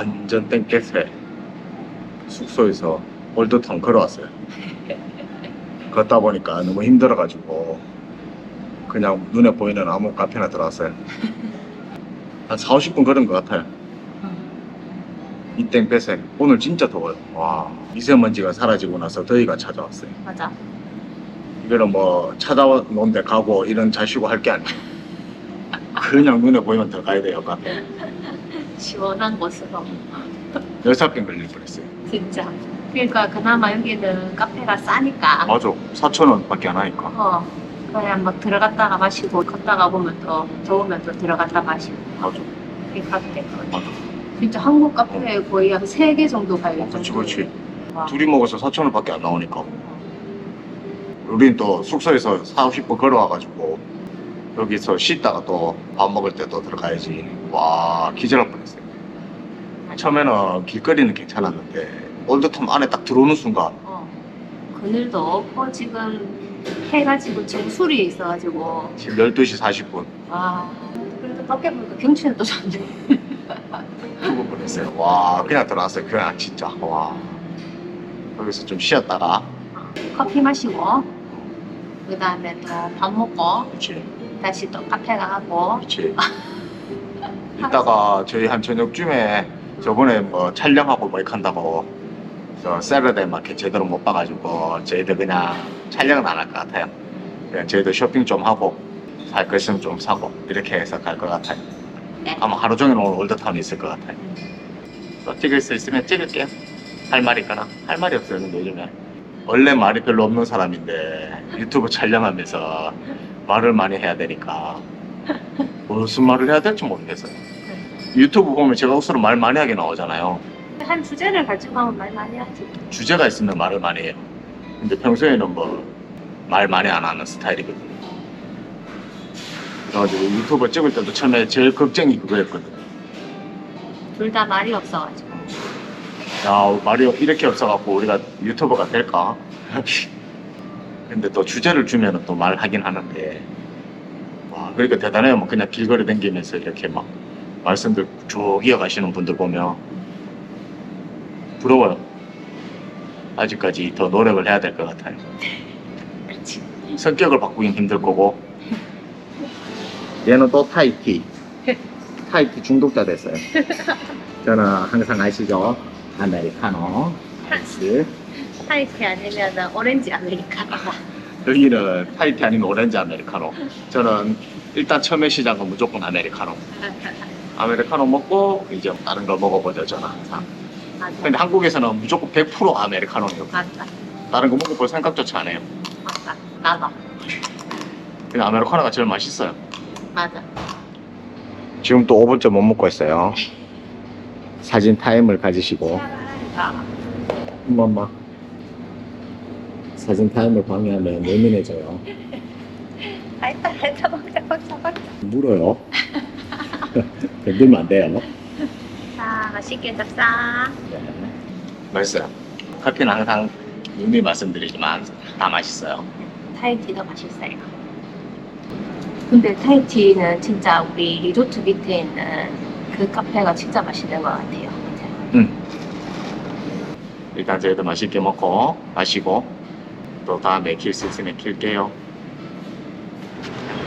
와. 완전 땡볕에 숙소에서 올드타운 걸어왔어요. 걷다 보니까 너무 힘들어가지고 그냥 눈에 보이는 아무 카페나 들어왔어요. 한 4, 50분 걸은 것 같아요. 이 땡볕에 오늘 진짜 더워요. 와 미세먼지가 사라지고 나서 더위가 찾아왔어요. 맞아. 이거는 뭐 찾아온 데 가고 이런 자시고 할 게 아니에요. 그냥 눈에 보이면 들어가야 돼요 카페. 시원한 곳으로. 열사병 걸릴 뻔했어요. 진짜. 그러니까 그나마 여기는 카페가 싸니까. 맞아. 4천 원밖에 안 하니까. 어. 그냥 막 들어갔다가 마시고 걷다가 보면 또 더우면 또 들어갔다 마시고 맞아. 가도 되거든. 맞아. 진짜 한국 카페에 거의 한세개 정도 갈릴 정도. 그렇지, 그렇지. 와. 둘이 먹어서 4천 원밖에 안 나오니까. 우린 또 숙소에서 4, 50분 걸어와가지고 여기서 쉬다가 또 밥 먹을 때 또 들어가야지. 와 기절할 뻔했어요. 처음에는 길거리는 괜찮았는데 올드텀 안에 딱 들어오는 순간 어. 그늘도 없고 지금 해가 지고 정수리에 있어가지고 지금 12시 40분 와 그래도 밖에 보니까 경치는 또 좋네 죽을 뻔했어요. 와 그냥 들어왔어요. 그냥 진짜 와 여기서 좀 쉬었다가 커피 마시고 그 다음에 또 밥 먹고 그렇지 다시 또 카페 가고 그렇지. 이따가 저희 한 저녁쯤에 저번에 뭐 촬영하고 뭐 이렇게 한다고 저 세러데이 마켓 제대로 못 봐가지고 저희들 그냥 촬영은 안 할 것 같아요. 그냥 저희들 쇼핑 좀 하고 살 거 있으면 좀 사고 이렇게 해서 갈 것 같아요. 네. 아마 하루 종일 오늘 올드타운에 있을 것 같아요. 또 찍을 수 있으면 찍을게요. 할 말이 있거나 할 말이 없어요. 근데 요즘에 원래 말이 별로 없는 사람인데 유튜브 촬영하면서 말을 많이 해야 되니까 무슨 말을 해야 될지 모르겠어요. 유튜브 보면 제가 억수로 말 많이 하게 나오잖아요. 한 주제를 가지고 하면 말 많이 하지 주제가 있으면 말을 많이 해요. 근데 평소에는 뭐 말 많이 안 하는 스타일이거든요. 그래가지고 유튜브 찍을 때도 처음에 제일 걱정이 그거였거든. 둘 다 말이 없어가지고 야 말이 이렇게 없어갖고 우리가 유튜버가 될까? 근데 또 주제를 주면은 또 말하긴 하는데 와 그러니까 대단해요. 뭐 그냥 길거리 다니면서 이렇게 막 말씀들 쭉 이어가시는 분들 보면 부러워요. 아직까지 더 노력을 해야 될 것 같아요. 그렇지 성격을 바꾸긴 힘들 거고 얘는 또 타이티 타이티 중독자 됐어요. 저는 항상 아시죠? 아메리카노 아이스 타이티 아니면 오렌지 아메리카노 여기는 타이티 아니면 오렌지 아메리카노. 저는 일단 처음에 시작은 무조건 아메리카노. 아메리카노 먹고 이제 다른 걸 먹어보죠 저는. 항상. 맞아 근데 한국에서는 무조건 100% 아메리카노예요. 맞다 다른 거 먹어볼 생각조차 안 해요. 맞다 나도 그냥 아메리카노가 제일 맛있어요. 맞아 지금 또 5분째 못 먹고 있어요. 사진 타임을 가지시고 아, 엄마 사진 타임을 방해하면 예민해져요. 알다 알다 먹자 먹자 먹자 물어요. 건들면 안 돼요. 자 맛있게 잡자 네. 맛있어요. 커피는 항상 이미 말씀드리지만 다 맛있어요. 타이티도 맛있어요 근데 타이티는 진짜 우리 리조트 밑에 있는 그 카페가 진짜 맛있는 것 같아요 이제. 일단 저희도 맛있게 먹고 마시고 또 다음에 킬 수 있으면 킬게요.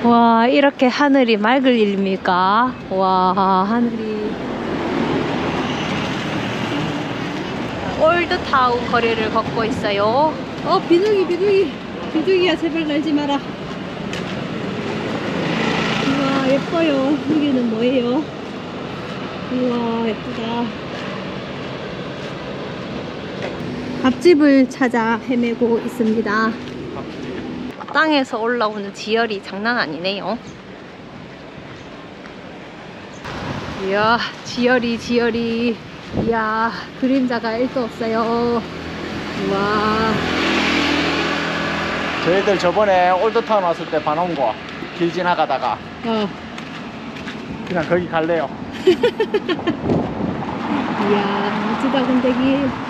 와 이렇게 하늘이 맑을 일입니까? 와 하늘이. 올드타운 거리를 걷고 있어요. 어 비둘기 비둘기. 비둘기야 제발 날지 마라. 우와 예뻐요. 여기는 뭐예요? 우와 예쁘다. 밥집을 찾아 헤매고 있습니다 땅에서 올라오는 지열이 장난 아니네요. 이야 지열이 지열이. 이야 그림자가 1도 없어요. 우와. 저희들 저번에 올드타운 왔을 때 반온 거길 지나가다가. 어. 그냥 거기 갈래요. 이야 멋지다 건데기.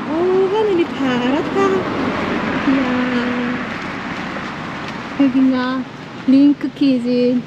오 하늘이 파랗다. 이야 ትግኛ ሊንክ ኬዜን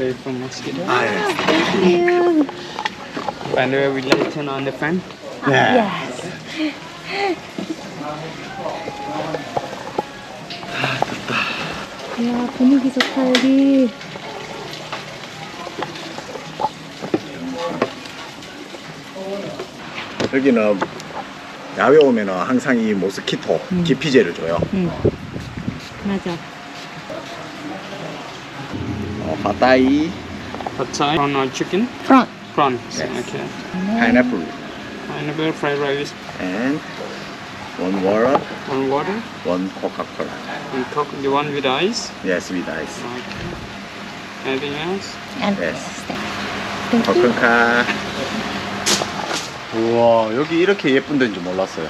Pray for mosquito. 아, 예. 음. By the way, you like to turn on the fan? 네. 이야, 분위기 좋다, 여기. 여기는 야외 오면은 항상 이 모스키토 음. 기피제를 줘요. 응. 맞아. 어, Pad Thai, prawn or chicken? 프론. Prawns. Yes. Okay. 파인애플, Pineapple, fried rice, and one water, one water, one Coca-Cola. and coke. The one with ice. Yes, with ice. Okay. Anything else? Yes. 커큰카. 우와, 여기 이렇게 예쁜 데인 줄 몰랐어요.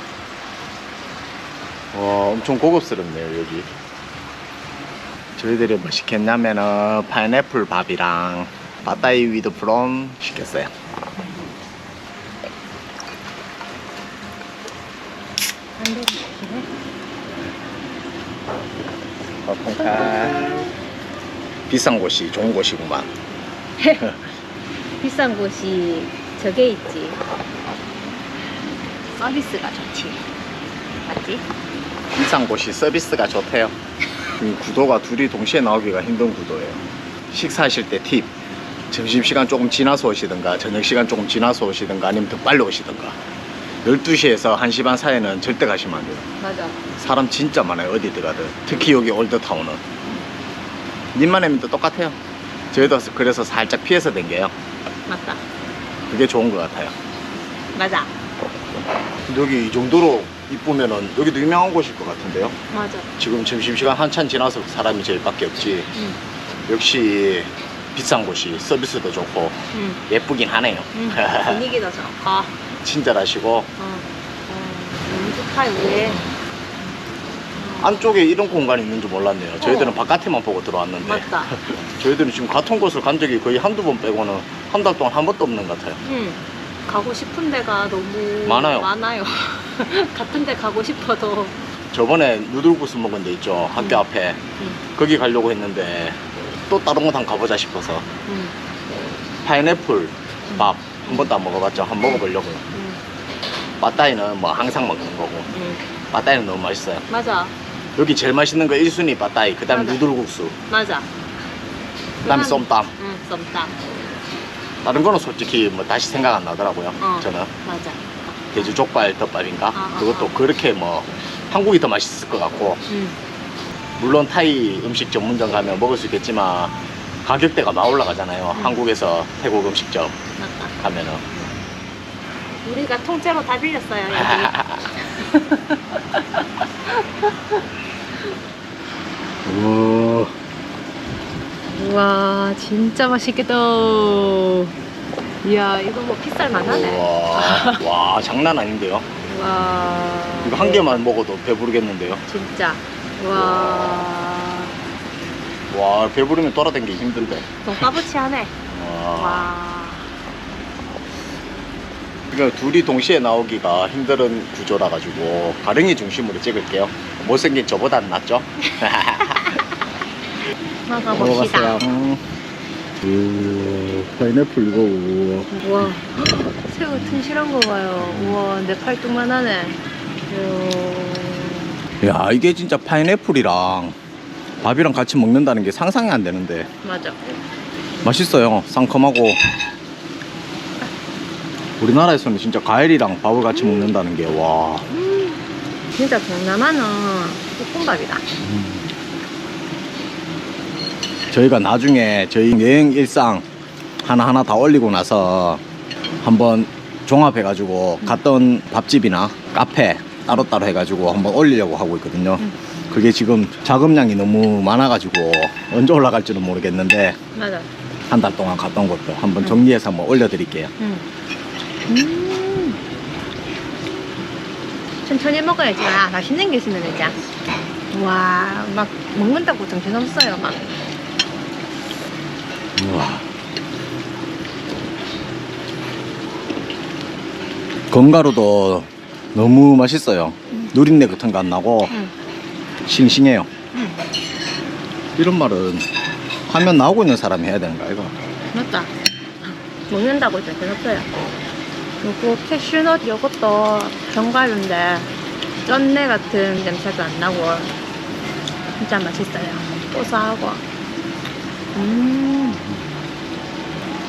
와, 엄청 고급스럽네요, 여기. 저희들이 뭐 시켰냐면은 파인애플 밥이랑 바다이 위드 프롬 시켰어요. 커큰카. 비싼 곳이 좋은 곳이구만. 비싼 곳이 저게 있지. 서비스가 좋지. 맞지? 비싼 곳이 서비스가 좋대요. 이 구도가 둘이 동시에 나오기가 힘든 구도예요. 식사하실 때 팁. 점심시간 조금 지나서 오시든가 저녁시간 조금 지나서 오시든가 아니면 더 빨리 오시든가 12시에서 1시 반 사이에는 절대 가시면 안 돼요. 맞아. 사람 진짜 많아요. 어디 들어가든. 특히 여기 올드타운은. 님만 해도 똑같아요. 저희도 그래서 살짝 피해서 댕겨요. 맞다. 그게 좋은 것 같아요. 맞아. 여기 이 정도로 이쁘면은 여기도 유명한 곳일 것 같은데요. 맞아. 지금 점심시간 한참 지나서 사람이 제일 밖에 없지. 응. 역시 비싼 곳이 서비스도 좋고 응. 예쁘긴 하네요. 응. 분위기도 좋고. 친절하시고 어. 어. 너무 좋다, 여기. 안쪽에 이런 공간이 있는 줄 몰랐네요. 저희들은 바깥에만 보고 들어왔는데 맞다. 저희들은 지금 같은 곳을 간 적이 거의 한두 번 빼고는 한 달 동안 한 번도 없는 것 같아요. 응. 가고 싶은 데가 너무 많아요. 많아요. 같은 데 가고 싶어도. 저번에 누들국수 먹은 데 있죠. 학교 음. 앞에. 응. 거기 가려고 했는데 또 다른 곳 한번 가보자 싶어서 응. 파인애플 밥 한 번도 안 먹어봤죠. 한번 먹어보려고요. 응. 빠따이는 뭐 항상 먹는 거고 응. 빠따이는 너무 맛있어요. 맞아. 여기 제일 맛있는 거 1순위 빠따이 그 다음에 맞아. 누들국수 맞아. 그 다음에 쏨땀 응, 썸땀. 다른 거는 솔직히 뭐 다시 생각 안 나더라고요. 어. 저는 맞아. 돼지 족발 덮밥인가 아, 아, 그것도 아. 그렇게 뭐 한국이 더 맛있을 것 같고 응. 물론 타이 음식 전문점 가면 먹을 수 있겠지만 가격대가 막 올라가잖아요. 음. 한국에서 태국 음식점 맞다. 가면은 우리가 통째로 다 빌렸어요, 여기. 우와, 진짜 맛있겠다. 이야, 이거 뭐 비쌀 만 하네. 우와 와 장난 아닌데요. 와. 이거 한 개만 먹어도 배부르겠는데요. 진짜. 와. 와 배부르면 돌아다니기 힘든데. 돈가부치하네. 와. 와. 그러니까 둘이 동시에 나오기가 힘든 구조라 가지고 가릉이 중심으로 찍을게요. 못생긴 저보단 낫죠? 먹어봅시다. 오, 파인애플 이거 우와. 우와. 새우 튼실한 거 봐요. 우와, 내 팔뚝만 하네. 이야. 야 이게 진짜 파인애플이랑 밥이랑 같이 먹는다는 게 상상이 안 되는데 맞아. 맛있어요. 상큼하고 우리나라에서는 진짜 과일이랑 밥을 같이 먹는다는 게 와. 진짜 동남아는 볶음밥이다. 저희가 나중에 저희 여행 일상 하나하나 다 올리고 나서 한번 종합해 가지고 갔던 밥집이나 카페 따로따로 해가지고 한번 올리려고 하고 있거든요. 음. 그게 지금 자금량이 너무 많아가지고 언제 올라갈지는 모르겠는데 맞아. 한 달 동안 갔던 것도 한번 음. 정리해서 한번 올려드릴게요. 음. 음. 천천히 먹어야지. 아, 맛있는 게 있으면 진짜. 와, 막 먹는다고 정신없어요, 막. 건가루도 너무 맛있어요. 누린내 같은 거 안 나고 음. 싱싱해요. 음. 이런 말은 화면 나오고 있는 사람이 해야 되는 거야 이거 맞다. 먹는다고 일단 대놓고요. 요거 캐슈넛 요것도 견과류인데 쩐내 같은 냄새도 안 나고 진짜 맛있어요. 고소하고. 음.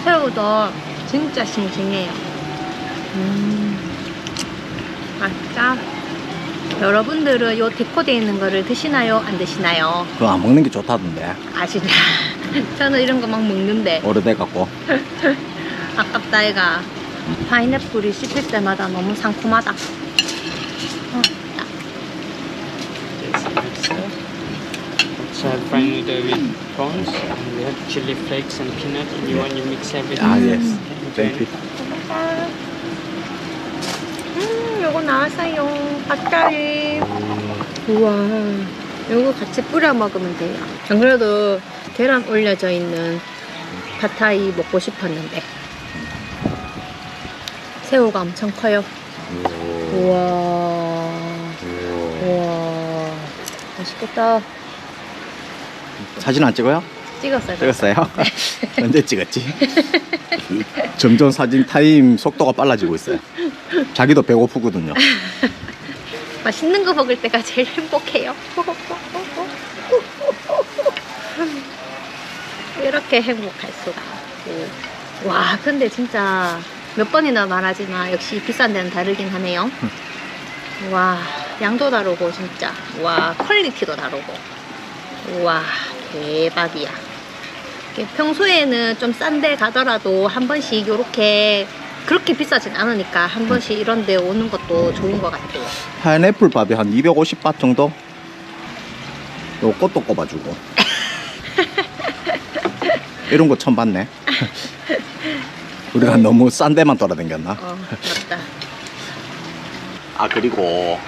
새우도 진짜 싱싱해요. 음. 맛있다. 여러분들은 요 데코되어 있는 거를 드시나요? 안 드시나요? 그거 안 먹는 게 좋다던데 아시나? 저는 이런 거 막 먹는데 오래돼갖고 아깝다 애가 파인애플이 씹힐 때마다 너무 상큼하다 어, 딱. So I find it with prawns. And we have chili flakes and peanut. If you want, you mix everything. 아 예스 Okay. 요거 나왔어요. 닭다리. 우와. 요거 같이 뿌려 먹으면 돼요. 안 그래도 계란 올려져 있는 팟타이 먹고 싶었는데. 새우가 엄청 커요. 우와. 우와. 맛있겠다. 사진 안 찍어요? 찍었어요. 찍었어요? 언제 찍었지? 점점 사진 타임 속도가 빨라지고 있어요 자기도 배고프거든요 맛있는 거 먹을 때가 제일 행복해요. 이렇게 행복할 수가. 오. 와, 근데 진짜 몇 번이나 말하지만 역시 비싼 데는 다르긴 하네요. 와, 양도 다르고 진짜. 와, 퀄리티도 다르고. 와, 대박이야. 이게 평소에는 좀 싼 데 가더라도 한 번씩 이렇게 그렇게 비싸진 않으니까 한 번씩 이런 데 오는 것도 좋은 것 같아요. 파인애플 밥이 한 250밭 정도? 요 꽃도 꼽아주고 이런 거 처음 봤네 우리가 너무 싼 데만 돌아다녔나? 어, 맞다. 아 그리고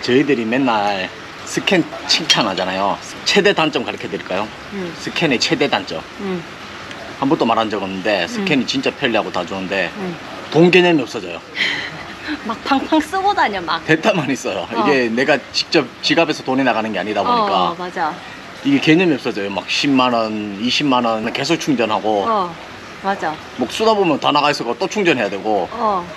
저희들이 맨날 스캔 칭찬하잖아요 최대 단점 가르쳐 드릴까요? 응, 스캔의 최대 단점 응, 한 번도 말한 적 없는데 스캔이 진짜 편리하고 다 좋은데 응. 돈 개념이 없어져요 막 팡팡 쓰고 다녀, 막. 데이터만 있어요 어. 이게 내가 직접 지갑에서 돈이 나가는 게 아니다 보니까 어, 맞아. 이게 개념이 없어져요 막 10만 원 20만 원 계속 충전하고 어, 맞아. 뭐 쓰다 보면 다 나가 있어서 또 충전해야 되고 어,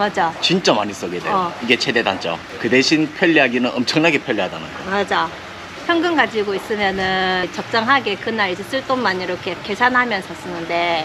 맞아. 진짜 많이 쓰게 돼요 어. 이게 최대 단점 그 대신 편리하기는 엄청나게 편리하다는 거 맞아. 현금 가지고 있으면은 적정하게 그날 이제 쓸 돈만 이렇게 계산하면서 쓰는데,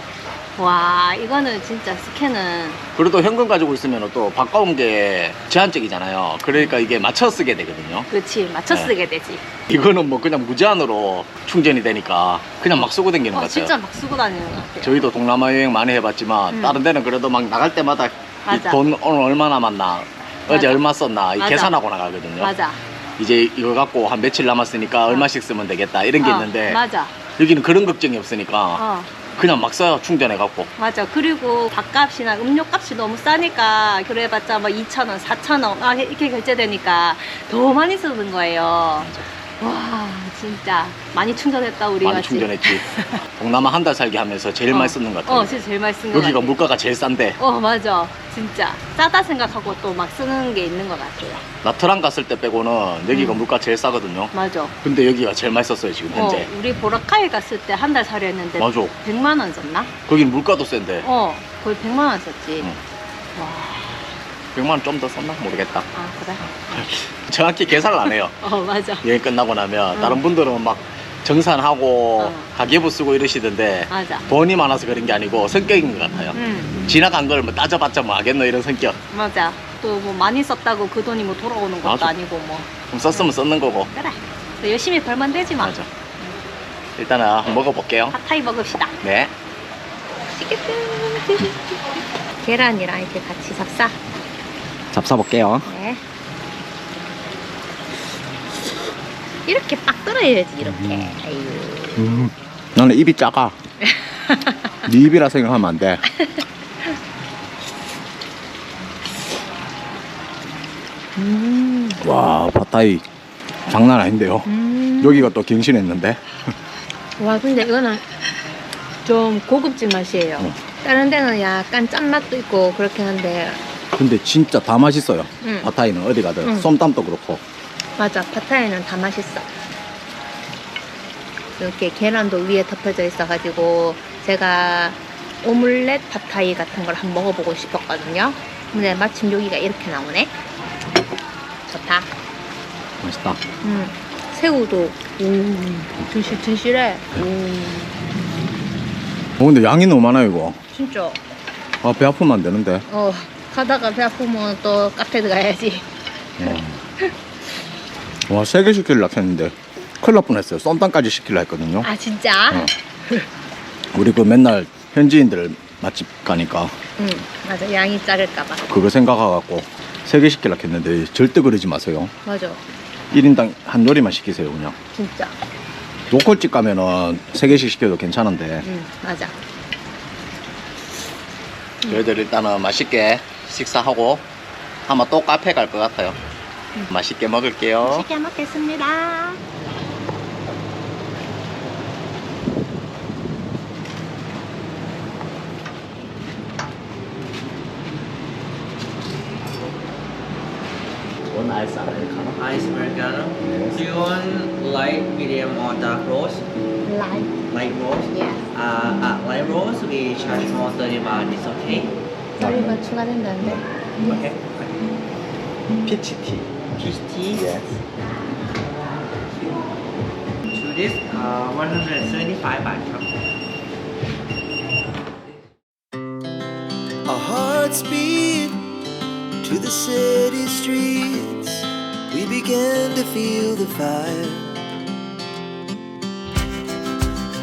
와, 이거는 진짜 스캔은, 그래도 현금 가지고 있으면 또 바꿔온 게 제한적이잖아요 그러니까 이게 맞춰 쓰게 되거든요 그렇지, 맞춰 네. 쓰게 되지. 이거는 뭐 그냥 무제한으로 충전이 되니까 그냥 막 쓰고 다니는 것 어, 같아요 진짜 막 쓰고 다니는 것 같아요. 저희도 동남아 여행 많이 해봤지만 음. 다른 데는 그래도 막 나갈 때마다 이 맞아. 돈 오늘 얼마 남았나 어제 맞아. 얼마 썼나 이 맞아. 계산하고 나가거든요 맞아. 이제 이거 갖고 한 며칠 남았으니까 얼마씩 쓰면 되겠다 이런 게 어, 있는데 맞아. 여기는 그런 걱정이 없으니까 어. 그냥 막 써요 충전해 갖고 맞아. 그리고 밥값이나 음료값이 너무 싸니까 그래봤자 뭐 2,000원, 4,000원 아, 이렇게 결제되니까 더 많이 쓰는 거예요. 와 진짜 많이 충전했다 우리 많이 같이. 충전했지 동남아 한 달 살기 하면서 제일 어. 많이 쓰는 것 같아요 어, 진짜 제일 많이 쓰는 거 여기가 같아. 물가가 제일 싼데 어 맞아. 진짜 싸다 생각하고 또 막 쓰는 게 있는 것 같아요. 나트랑 갔을 때 빼고는 여기가 음. 물가 제일 싸거든요 맞아. 근데 여기가 제일 많이 썼어요 지금 어, 현재 우리 보라카이 갔을 때 한달 살이 했는데 맞아 100만 원 썼나? 거긴 물가도 센데 어 거의 100만 원 썼지. 응. 와, 100만 원 좀 더 썼나 모르겠다 아 그래? 정확히 계산을 안 해요 어 맞아. 여행 끝나고 나면 응. 다른 분들은 막 정산하고 어. 가계부 쓰고 이러시던데 맞아. 돈이 많아서 그런 게 아니고 성격인 것 같아요 응. 지나간 걸 뭐 따져봤자 뭐 하겠노 이런 성격 맞아. 또 뭐 많이 썼다고 그 돈이 뭐 돌아오는 것도 맞아. 아니고 뭐. 좀 썼으면 썼는 거고 그래. 또 열심히 벌면 되지 뭐. 맞아 일단은 한번 먹어볼게요 핫타이 먹읍시다. 네 맛있겠다. 계란이랑 이렇게 같이 삽싸. 잡숴볼게요 네. 이렇게 빡 떨어야지 이렇게. 아유. 음, 나는 입이 작아 네 입이라 생각하면 안 돼 음. 와 팟타이 장난 아닌데요 음. 여기가 또 갱신했는데 와 근데 이거는 좀 고급진 맛이에요. 어. 다른 데는 약간 짠맛도 있고 그렇긴 한데 근데 진짜 다 맛있어요 응. 팟타이는 어디 가든 응. 쏨땀도 그렇고 맞아 파타야는 다 맛있어. 이렇게 계란도 위에 덮여져 있어가지고 제가 오믈렛 팟타이 같은 걸 한번 먹어보고 싶었거든요. 근데 마침 여기가 이렇게 나오네. 좋다. 맛있다. 음, 새우도 오, 튼실튼실해. 어, 근데 양이 너무 많아요, 이거. 진짜. 아, 배 아프면 안 되는데. 어, 가다가 배 아프면 또 카페 들어가야지. 와, 세 개 시키려고 했는데. 큰일 날 뻔했어요. 썸땀까지 시키려 했거든요. 아 진짜? 어. 우리 그 맨날 현지인들 맛집 가니까 응, 맞아. 양이 작을까봐. 그거 생각해갖고 세 개 시키려고 했는데 절대 그러지 마세요. 맞아. 1인당 한 요리만 시키세요, 그냥. 진짜. 로컬집 가면은 세 개씩 시켜도 괜찮은데. 응, 맞아. 저희들 일단은 맛있게 식사하고 아마 또 카페 갈 것 같아요. 맛있게 먹을게요. 맛있게 먹겠습니다. 원 아이스 아메리카노. Ice Americano. Do you want light, medium, or dark roast? 라이. Light roast. 예. Uh, uh, light roast we charge more 30 baht. It's okay. 머리가 추가된다는데? Okay. Peach tea. Peach tea? Yes. To this, uh, 175 baht. Our hearts beat to the city streets. We began to feel the fire.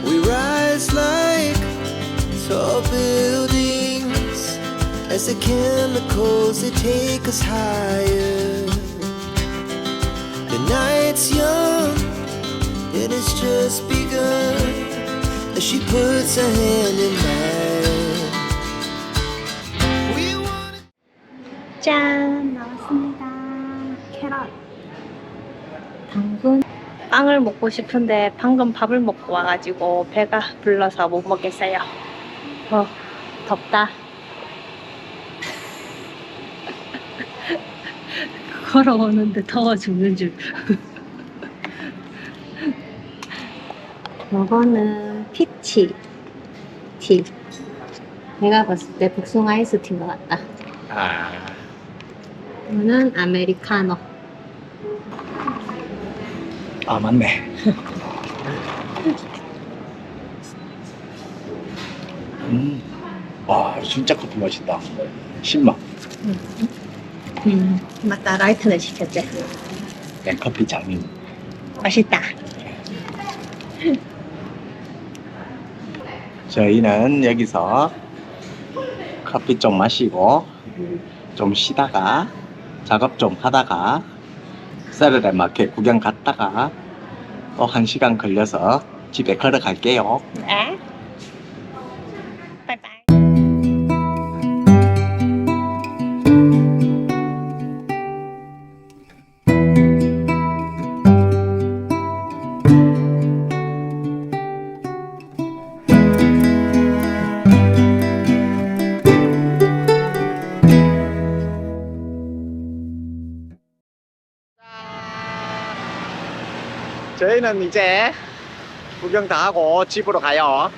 We rise like tall buildings. As the chemicals they take us higher. The night's young and it's just begun as she puts her hand in mine. We want 짠! 나왔습니다. 캐럿. 당근. 빵을 먹고 싶은데 방금 밥을 먹고 와가지고 배가 불러서 못 먹겠어요. 어, 덥다. 걸어오는데 더워 죽는 줄. 이거는 피치 티. 내가 봤을 때 복숭아 아이스티인 것 같다. 아, 이거는 아메리카노. 아 맞네. 음, 와 진짜 커피 맛있다. 신맛. 음, 맞다. 라이트를 시켰지. 냉커피 장인. 맛있다. 저희는 여기서 커피 좀 마시고 좀 쉬다가 작업 좀 하다가 세르레 마켓 구경 갔다가 또 한 시간 걸려서 집에 걸어갈게요. 네. 저희는 이제 구경 다 하고 집으로 가요.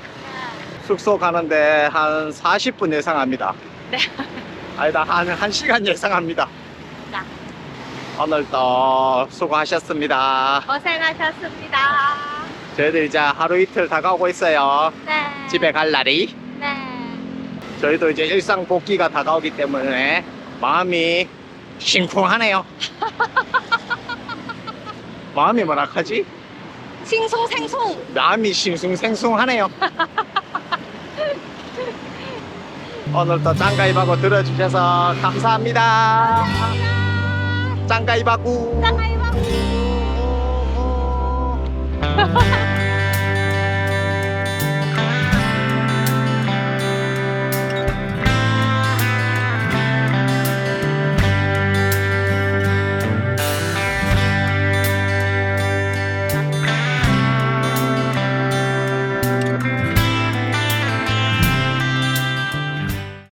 숙소 가는데 한 40분 예상합니다. 네. 아니다, 한 1시간 예상합니다. 네. 오늘도 수고하셨습니다. 고생하셨습니다. 저희들 이제 하루 이틀 다 가고 있어요. 네. 집에 갈 날이. 네. 저희도 이제 일상 복귀가 다가오기 때문에 마음이 심쿵하네요. 마음이 뭐라 하지? 싱숭생숭. 마음이 싱숭생숭하네요. 오늘도 짱가입하고 들어주셔서 감사합니다. 짱가입하고. 짱가입하고.